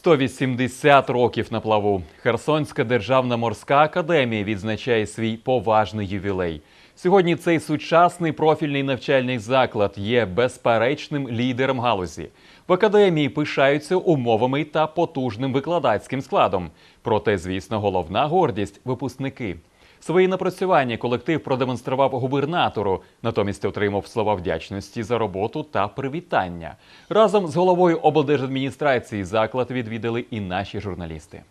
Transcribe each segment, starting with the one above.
180 років на плаву. Херсонська державна морська академія відзначає свій поважний ювілей. Сьогодні цей сучасний профільний навчальний заклад є безперечним лідером галузі. В академії пишаються умовами та потужним викладацьким складом. Проте, звісно, головна гордість випускники. Свої напрацювання колектив продемонстрував губернатору, натомість отримав слова вдячності за роботу та привітання. Разом з головою облдержадміністрації заклад відвідали і наші журналісти.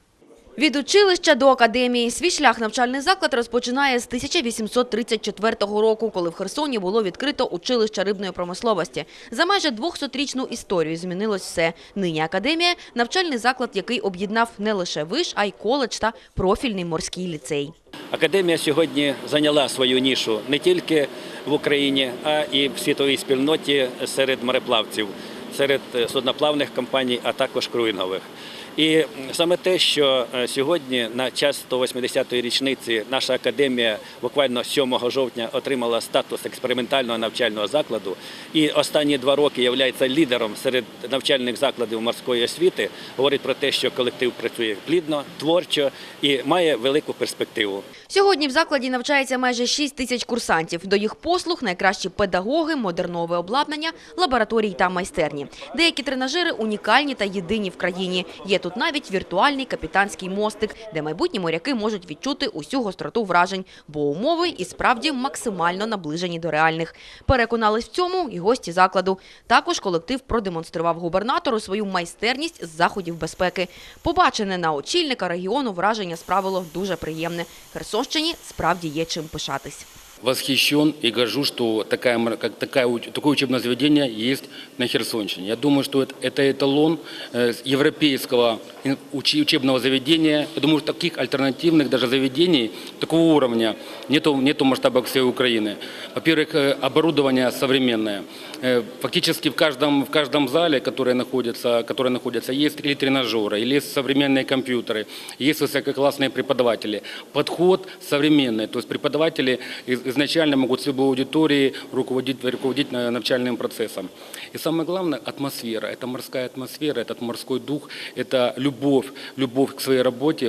Від училища до академії свій шлях навчальний заклад розпочинає з 1834 року, коли в Херсоні було відкрито училище рибної промисловості. За майже 200-річну історію змінилось все. Нині академія – навчальний заклад, який об'єднав не лише виш, а й коледж та профільний морський ліцей. Академія сьогодні зайняла свою нішу не тільки в Україні, а і в світовій спільноті серед мореплавців, серед е, судноплавних компаній, а також круїнгових. І саме те, що е, сьогодні на час 180-ї річниці наша академія буквально 7 жовтня отримала статус експериментального навчального закладу, і останні два роки є лідером серед навчальних закладів морської освіти, говорить про те, що колектив працює плідно, творчо і має велику перспективу. Сьогодні в закладі навчається майже 6 тисяч курсантів. До їх послуг найкращі педагоги, модернове обладнання, лабораторії та майстерні. Деякі тренажери унікальні та єдині в країні. Є тут навіть віртуальний капітанський мостик, де майбутні моряки можуть відчути усю гостроту вражень, бо умови і справді максимально наближені до реальних. Переконались в цьому і гості закладу. Також колектив продемонстрував губернатору свою майстерність з заходів безпеки. Побачене на очільника регіону враження справило дуже приємне. Херсонщині справді є чим пишатись. Восхищен и горжусь, что такая, как такая, такое учебное заведение есть на Херсонщине. Я думаю, что это, это эталон э, европейского учебного заведения. Я думаю, что таких альтернативных даже заведений такого уровня нету, нету в масштабах всей Украины. Во-первых, э, оборудование современное. Э, Фактически в каждом, в каждом зале, который находится, который находится, есть или тренажеры, или современные компьютеры, есть высококлассные преподаватели. Подход современный, то есть преподаватели из- изначально могут с любой аудитории руководить, руководить на- навчальным процессом. И самое главное – атмосфера. Это морская атмосфера, этот морской дух, это любовь, любовь к своей работе,